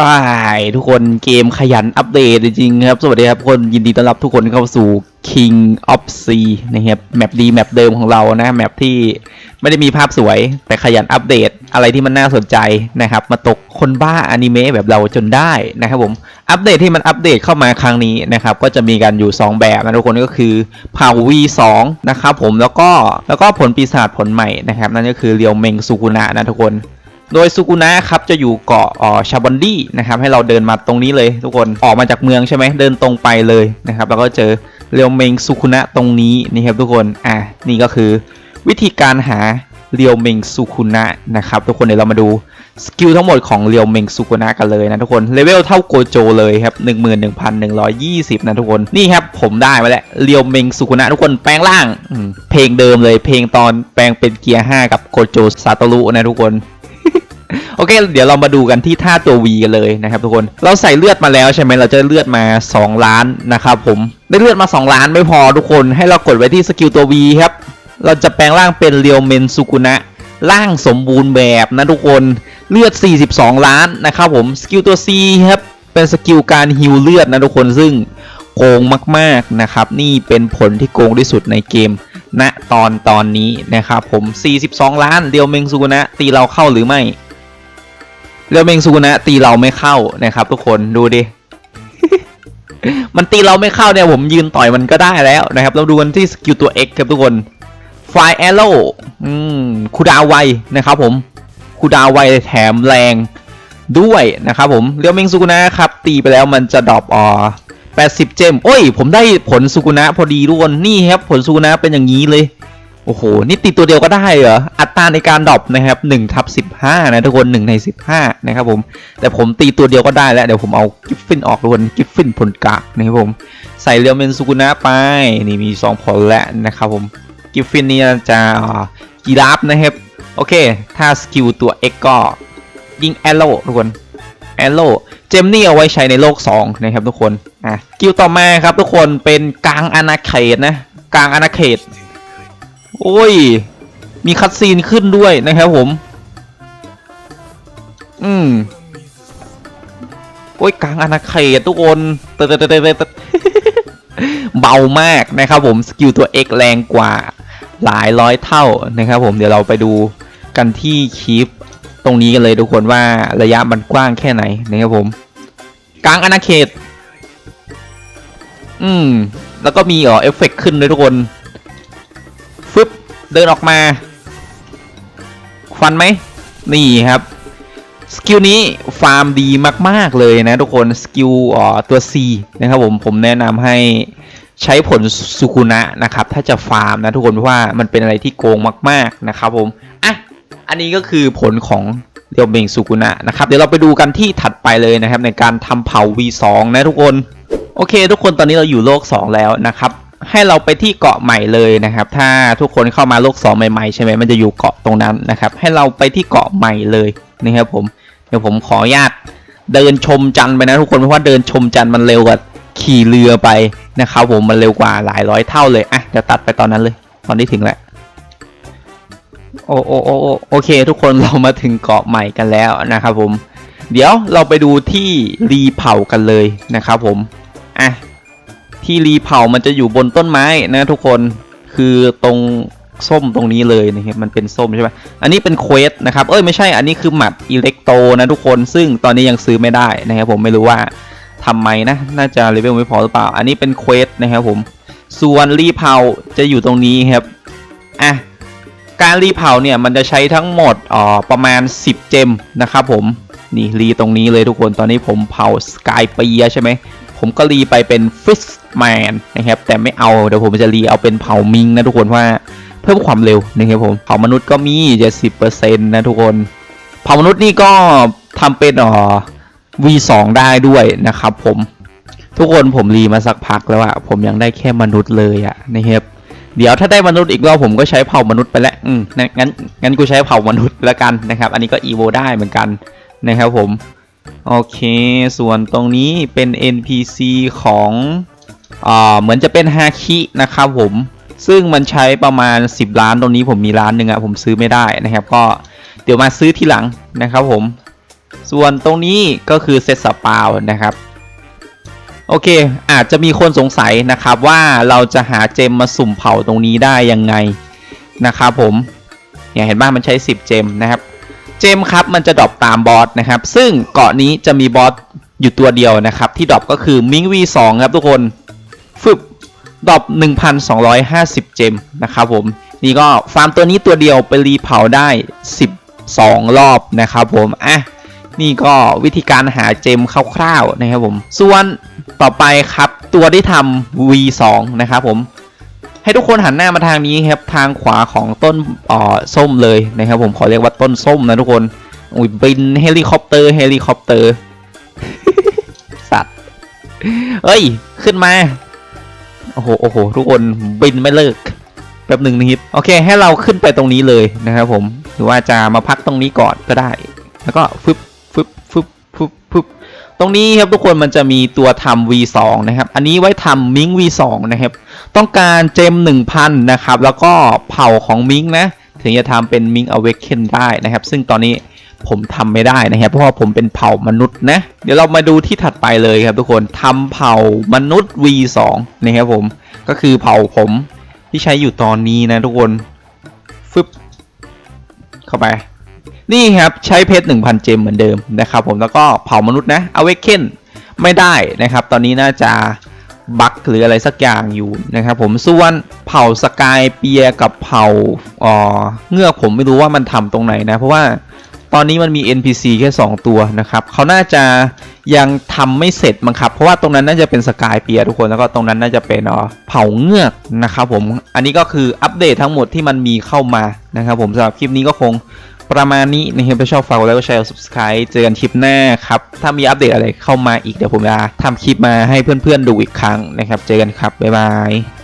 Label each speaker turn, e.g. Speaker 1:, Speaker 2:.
Speaker 1: อ้ายทุกคนเกมขยันอัปเดตจริงๆครับ สวัสดีครับทุกคนยินดีต้อนรับทุกคนเข้าสู่ King of Sea นะครับแมปดีแมปเดิมของเรานะแมปที่ไม่ได้มีภาพสวย แต่ขยันอัปเดตอะไรที่มันน่าสนใจนะครับ มาตกคนบ้าอนิเมะแบบเราจนได้นะครับผมอัปเดตที่มันอัปเดตเข้ามาครั้งนี้นะครับ ก็จะมีกันอยู่ 2 แบบนะทุกคนก็คือเผ่า V2 นะครับผมแล้วก็แล้วก็ผลปีศาจผลใหม่นะครับ นั่นก็คือเรียวเมงซูกุนะนะทุกคน โดยซูกุนะครับจะอยู่เกาะออชาบอนดี้นะครับให้เราเดินมาตรงนี้เลยทุกคนออกมาจากเมืองใช่ไหมเดินตรงไปเลยนะครับแล้วก็เจอเรียวเมงซูกุนะตรงนี้นี่ครับทุกคนอะนี่ก็คือวิธีการหาเรียวเมงซูกุนะนะครับทุกคนเดี๋ยวเรามาดูสกิลทั้งหมดของเรียวเมงซูกุนะกันเลยนะทุกคนเลเวลเท่าโกโจเลยครับ11,120 นะทุกคนนี่ครับผมได้มาแล้วเรียวเมงซูกุนะทุกคนแปลงร่างเพลงเดิมเลยเพลงตอนแปลงเป็นเกียร์5กับโกโจซาโตรุนะทุกคน โอเค เดี๋ยวเรามาดูกันที่ท่าตัว V กันเลยนะครับทุกคน เราใส่เลือดมาแล้วใช่ไหมเราจะเลือดมา 2 ล้านนะครับผม ได้เลือดมา 2 ล้านไม่พอทุกคน ให้เรากดไว้ที่สกิลตัว V ครับ เราจะแปลงร่างเป็นเรียวเมนสุกุนะร่างสมบูรณ์แบบนะทุกคน เลือด 42 ล้านนะครับผม สกิลตัว C ครับ เป็นสกิลการฮิวเลือดนะทุกคน ซึ่งโกงมากๆนะครับ นี่เป็นผลที่โกงที่สุดในเกมณตอนตอนนี้นะครับผม 42 ล้านเรียวเมงสุกุนะ ตีเราเข้าหรือไม่ เรียวเมงซูนะตีเราไม่เข้านะครับ ทุกคนดูดิ มันตีเราไม่เข้าเนี่ยผมยืนต่อยมันก็ได้แล้วนะครับ เราดูกันที่สกิลตัว X ครับทุกคนไฟแอโร่คูดาวไวนะครับผมคูดาวไวแถมแรงด้วยนะครับผมเรียวเมงซูนะครับ ตีไปแล้วมันจะดรอปออ80 เจม โอ้ย ผมได้ผลซูกุนะพอดีทุกคนนี่ครับ ผลซูกุนะเป็นอย่างนี้เลย โอ้โห นี่ตีตัวเดียวก็ได้เหรอ อัตราในการดรอปนะครับ1ทับ15 นะทุกคน1ใน 15 นะครับผม แต่ผมตีตัวเดียวก็ได้แล้ว เดี๋ยวผมเอากิฟฟินออกทุกคนกิฟฟินผลกากนะครับผม ใส่เรียวเมนสุกุนะไป นี่มี 2 ผลแล้วนะครับผม กิฟฟินนี่จะกีราฟนะครับ โอเค ถ้าสกิลตัว X ก็ยิงแอลโร่ทุกคนแอลโร่เจมนี่เอาไว้ใช้ในโลก 2 นะครับทุกคน อะกิลต่อมาครับทุกคนเป็นกลางอาณาเขตนะ กลางอาณาเขต โอ้ย มีคัดซีนขึ้นด้วยนะครับผม อืมโอ้ยกลางอาณาเขตทุกคนเตดเตเตดเตเบามากนะครับผม สกิลตัว X แรงกว่าหลายร้อยเท่านะครับผมเดี๋ยวเราไปดูกันที่คลิปตรงนี้กันเลยทุกคนว่าระยะมันกว้างแค่ไหนนะครับผม กลางอาณาเขต อืม แล้วก็มีอ๋อเอฟเฟกต์ขึ้นด้วยทุกคน เดินออกมาฟันไหมนี่ครับสกิลนี้ฟาร์มดีมาก ๆ เลยนะทุกคนสกิลอ่อตัว C นะครับผมผมแนะนำให้ใช้ผลสุคุนะนะครับ ถ้าจะฟาร์มนะทุกคนเพราะว่ามันเป็นอะไรที่โกงมาก ๆ นะครับผมอะอันนี้ก็คือผลของเรียวเบงสุกุนะนะครับ เดี๋ยวเราไปดูกันที่ถัดไปเลยนะครับ ในการทำเผา V2 นะทุกคน โอเค ทุกคนตอนนี้เราอยู่โลก 2 แล้วนะครับ ให้เราไปที่เกาะใหม่เลยนะครับ ถ้าทุกคนเข้ามาโลก2ใหม่ๆใช่ไหมมันจะอยู่เกาะตรงนั้นนะครับ ให้เราไปที่เกาะใหม่เลยนะครับผมเดี๋ยวผมขออนุญาตเดินชมจันไปนะทุกคนเพราะว่าเดินชมจันมันเร็วกว่าขี่เรือไปนะครับผมมันเร็วกว่าหลายร้อยเท่าเลยอะเดี๋ยวตัดไปตอนนั้นเลย ตอนที่ถึงแหล้วโอ้โอ้โอโอโอเค ทุกคนเรามาถึงเกาะใหม่กันแล้วนะครับผม เดี๋ยวเราไปดูที่รีเผากันเลยนะครับผม ที่รีเผามันจะอยู่บนต้นไม้นะทุกคนคือตรงส้มตรงนี้เลยนะครับมันเป็นส้มใช่ไหมอันนี้เป็นเควสนะครับเอ้ยไม่ใช่อันนี้คือหมัดอิเล็กโตนะทุกคนซึ่งตอนนี้ยังซื้อไม่ได้นะครับผมไม่รู้ว่าทำไมนะน่าจะเลเวลไม่พอหรือเปล่า อันนี้เป็นเควสนะครับผมส่วนรีเผาจะอยู่ตรงนี้ครับอะการรีเผาเนี่ยมันจะใช้ทั้งหมดอ่อประมาณ 10 เจมนะครับผมนี่รีตรงนี้เลยทุกคนตอนนี้ผมเผาสกายเปียใช่ไหม ผมก็รีไปเป็นฟิสแมนนะครับ แต่ไม่เอา เดี๋ยวผมจะรีเอาเป็นเผามิงนะทุกคนว่าเพิ่มความเร็วนะครับผมเผามนุษย์ก็มี70%นะทุกคนเผามนุษย์นี่ก็ทำเป็นอ่อ V2 ได้ด้วยนะครับผมทุกคนผมรีมาสักพักแล้วอะผมยังได้แค่มนุษย์เลยอะนะครับเดี๋ยวถ้าได้มนุษย์อีกรอบผมก็ใช้เผ่ามนุษย์ไปแล้วอืมงั้นงั้นงั้นกูใช้เผ่ามนุษย์แล้วกันนะครับ อันนี้ก็อีโวได้เหมือนกันนะครับผม โอเค ส่วนตรงนี้เป็น NPC ของอ่าเหมือนจะเป็นฮาคินะครับผม ซึ่งมันใช้ประมาณ 10 ล้านตรงนี้ผมมีล้านหนึ่งอะผมซื้อไม่ได้นะครับ ก็เดี๋ยวมาซื้อทีหลังนะครับผม ส่วนตรงนี้ก็คือเซตสปาวนะครับโอเค อาจจะมีคนสงสัยนะครับว่าเราจะหาเจมมาสุ่มเผาตรงนี้ได้ยังไงนะครับผมเนี่ยเห็นบ้างมันใช้ 10 เจมนะครับ เจมครับมันจะดรอปตามบอสนะครับ ซึ่งเกาะนี้จะมีบอสอยู่ตัวเดียวนะครับ ที่ดรอปก็คือมิง V2 ครับทุกคนฟึบดรอป1,250 เจมนะครับผม นี่ก็ฟาร์มตัวนี้ตัวเดียวไปรีเผาได้ 12 รอบนะครับผมอะนี่ก็วิธีการหาเจมคร่าวๆนะครับผม ส่วนต่อไปครับตัวที่ทำ V2 นะครับผม ให้ทุกคนหันหน้ามาทางนี้ครับทางขวาของต้นอ่อส้มเลยนะครับผมขอเรียกว่าต้นส้มนะทุกคนอุ้ยบินเฮลิคอปเตอร์เฮลิคอปเตอร์สัตว์เอ้ยขึ้นมาโอ้โหโอ้โหทุกคนบินไม่เลิกแป๊บหนึ่งนะครับโอเคให้เราขึ้นไปตรงนี้เลยนะครับผมหรือว่าจะมาพักตรงนี้ก่อนก็ได้ แล้วก็ฟึบฟึบฟึบฟึบฟึบ ตรงนี้ครับทุกคนมันจะมีตัวทำ V2 นะครับ อันนี้ไว้ทำมิง V2 นะครับ ต้องการเจม 1,000 นะครับ แล้วก็เผ่าของมิงนะ ถึงจะทำเป็นมิงอเวกเคนได้นะครับ ซึ่งตอนนี้ผมทำไม่ได้นะครับ เพราะว่าผมเป็นเผ่ามนุษย์นะ เดี๋ยวเรามาดูที่ถัดไปเลยครับทุกคนทำเผ่ามนุษย์ V2 นะครับผม ก็คือเผ่าผมที่ใช้อยู่ตอนนี้นะทุกคน ฟึบ เข้าไป นี่ครับใช้เพชร1,000 เจมเหมือนเดิมนะครับผมแล้วก็เผ่ามนุษย์นะเอาเวกเคนไม่ได้นะครับ ตอนนี้น่าจะบั๊กหรืออะไรสักอย่างอยู่นะครับผมส่วนเผ่าสกายเปียกับเผ่าอ่อเงือกผมไม่รู้ว่ามันทำตรงไหนนะ เพราะว่าตอนนี้มันมี NPC แค่ 2 ตัวนะครับเขาน่าจะยังทำไม่เสร็จมั้งครับ เพราะว่าตรงนั้นน่าจะเป็นสกายเปียทุกคนแล้วก็ตรงนั้นน่าจะเป็นเอ่อเผ่าเงือกนะครับผมอันนี้ก็คืออัปเดตทั้งหมดที่มันมีเข้ามานะครับผมสำหรับคลิปนี้ก็คง ประมาณนี้นะครับถ้าชอบฝากกดไลค์กดแชร์ subscribe เจอกันคลิปหน้าครับ ถ้ามีอัปเดตอะไรเข้ามาอีกเดี๋ยวผมจะทำคลิปมาให้เพื่อนๆดูอีกครั้งนะครับ เจอกันครับ บ๊ายบาย